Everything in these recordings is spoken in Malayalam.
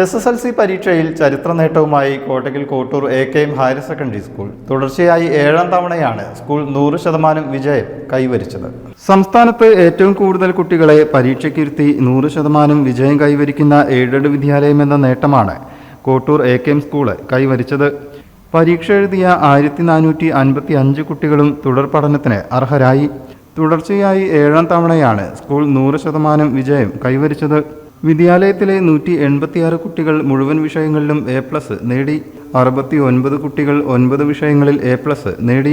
എസ് എസ് എൽ സി പരീക്ഷയിൽ ചരിത്ര നേട്ടവുമായി Kottakkal Kottoor A K M higher secondary school. തുടർച്ചയായി ഏഴാം തവണയാണ് സ്കൂൾ നൂറ് ശതമാനം വിജയം കൈവരിച്ചത്. സംസ്ഥാനത്ത് ഏറ്റവും കൂടുതൽ കുട്ടികളെ പരീക്ഷയ്ക്കിരുത്തി നൂറ് ശതമാനം വിജയം കൈവരിക്കുന്ന എയ്ഡഡ് വിദ്യാലയം എന്ന നേട്ടമാണ് Kottoor A K M school കൈവരിച്ചത്. പരീക്ഷ എഴുതിയ ആയിരത്തി നാനൂറ്റി അൻപത്തി അഞ്ച് കുട്ടികളും തുടർ പഠനത്തിന് അർഹരായി. തുടർച്ചയായി ഏഴാം തവണയാണ് സ്കൂൾ നൂറ് ശതമാനം വിജയം കൈവരിച്ചത്. വിദ്യാലയത്തിലെ നൂറ്റി എൺപത്തിയാറ് കുട്ടികൾ മുഴുവൻ വിഷയങ്ങളിലും എ പ്ലസ് നേടി. അറുപത്തി ഒൻപത് കുട്ടികൾ ഒൻപത് വിഷയങ്ങളിൽ എ പ്ലസ് നേടി.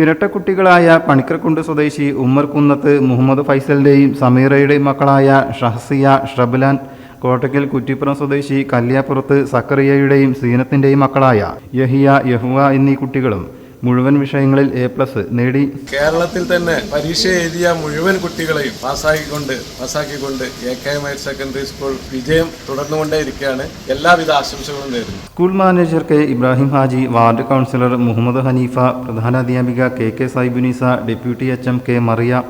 ഇരട്ട കുട്ടികളായ പണിക്കർകുണ്ട് സ്വദേശി ഉമ്മർ കുന്നത്ത് മുഹമ്മദ് ഫൈസലിന്റെയും സമീറയുടെയും മക്കളായ ഷഹസിയ ഷബ്ലാൻ കോട്ടയ്ക്കൽ കുറ്റിപ്പുറം സ്വദേശി കല്യാപ്പുറത്ത് സക്കറിയയുടെയും സീനത്തിന്റെയും മക്കളായ യഹിയ യഹുവ എന്നീ കുട്ടികളും മുഴുവൻ വിഷയങ്ങളിൽ എ പ്ലസ് നേടി. കേരളത്തിൽ തന്നെ പരീക്ഷ എഴുതിയ മുഴുവൻ കുട്ടികളെയും പാസ്സാക്കിക്കൊണ്ട് പാസ്സാക്കിക്കൊണ്ട് A K M higher secondary school വിജയം തുടർന്നുകൊണ്ടേയിരിക്കുകയാണ്. എല്ലാവിധ ആശംസകളും നേരുന്നു. School manager K Ibrahim Haji ward councillor Muhammad Hanifa പ്രധാനാധ്യാപിക K K Saibunnisa deputy H M K Mariya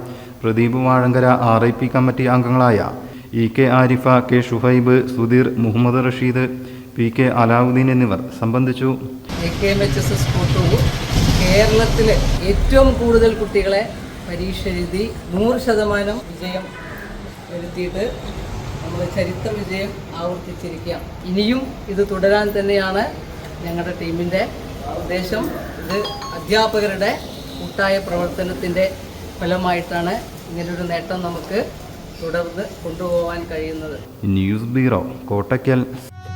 Pradeep Vazhankara R I P committee അംഗങ്ങളായ E K Arifa K Shuhaib Sudheer Muhammad Rasheed P K Alauddin എന്നിവർ സംബന്ധിച്ചു. A K M H S S Kottoor കേരളത്തിലെ ഏറ്റവും കൂടുതൽ കുട്ടികളെ പരീക്ഷ എഴുതി നൂറ് ശതമാനം വിജയം വരുത്തിയിട്ട് നമ്മൾ ചരിത്ര വിജയം ആവർത്തിച്ചിരിക്കാം ഇനിയും ഇത് തുടരാൻ തന്നെയാണ് ഞങ്ങളുടെ ടീമിന്റെ ഉദ്ദേശം. ഇത് അധ്യാപകരുടെ കൂട്ടായ പ്രവർത്തനത്തിന്റെ ഫലമായിട്ടാണ് ഇങ്ങനൊരു നേട്ടം നമുക്ക് തുടർന്ന് കൊണ്ടുപോകാൻ കഴിയുന്നത്. News bureau Kottakkal